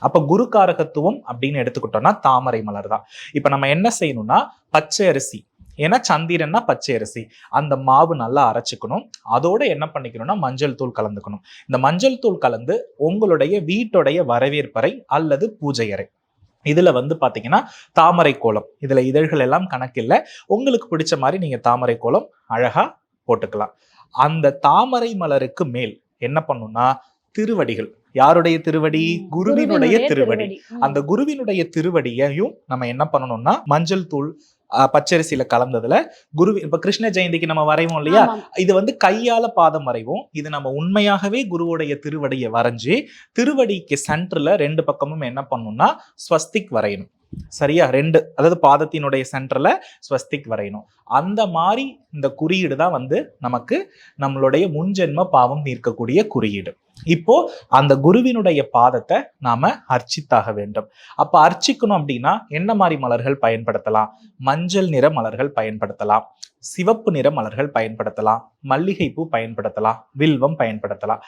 அப்ப குரு காரகத்துவம் அப்படின்னு எடுத்துக்கிட்டோம்னா தாமரை மலர் தான். இப்ப நம்ம என்ன செய்யணும்னா பச்சை அரிசி. ஏன்னா சந்திரன்னா பச்சை அரிசி. அந்த மாவு நல்லா அரைச்சிக்கணும். அதோட என்ன பண்ணிக்கணும்னா மஞ்சள் தூள் கலந்துக்கணும். இந்த மஞ்சள் தூள் கலந்து உங்களுடைய வீட்டுடைய வரவேற்பறை அல்லது பூஜை அறை. இதுல வந்து பாத்தீங்கன்னா தாமரை கோலம். இதுல இதழ்கள் எல்லாம் கணக்கில்லை உங்களுக்கு பிடிச்ச மாதிரி நீங்க தாமரை கோலம் அழகா போட்டுக்கலாம். அந்த தாமரை மலருக்கு மேல் என்ன பண்ணுன்னா திருவடிகள். யாருடைய திருவடி? குருவினுடைய திருவடி. அந்த குருவினுடைய திருவடியையும் நம்ம என்ன பண்ணணும்னா மஞ்சள் தூள் பச்சரிசியில கலந்ததுல குரு இப்ப கிருஷ்ண ஜெயந்திக்கு நம்ம வரைவோம் இல்லையா. இது வந்து கையால பாதம் வரைவோம். இது நம்ம உண்மையாகவே குருவுடைய திருவடியை வரைஞ்சு திருவடிக்கு சென்டர்ல ரெண்டு பக்கமும் என்ன பண்ணணும்னா ஸ்வஸ்திக் வரையணும். சரியா? ரெண்டு. அதாவது பாதத்தினுடைய சென்டர்ல ஸ்வஸ்திக் வரையணும். அந்த மாதிரி இந்த குறியீடு தான் வந்து நமக்கு நம்மளுடைய முன்ஜென்ம பாவம் நீர்க்கக்கூடிய குறியீடு. இப்போ அந்த குருவினுடைய பாதத்தை நாம அர்ச்சித்தாக வேண்டும். அப்ப அர்ச்சிக்கணும் அப்படின்னா என்ன மாதிரி மலர்கள் பயன்படுத்தலாம்? மஞ்சள் நிற மலர்கள் பயன்படுத்தலாம். சிவப்பு நிற மலர்கள் பயன்படுத்தலாம். மல்லிகைப்பூ பயன்படுத்தலாம். வில்வம் பயன்படுத்தலாம்.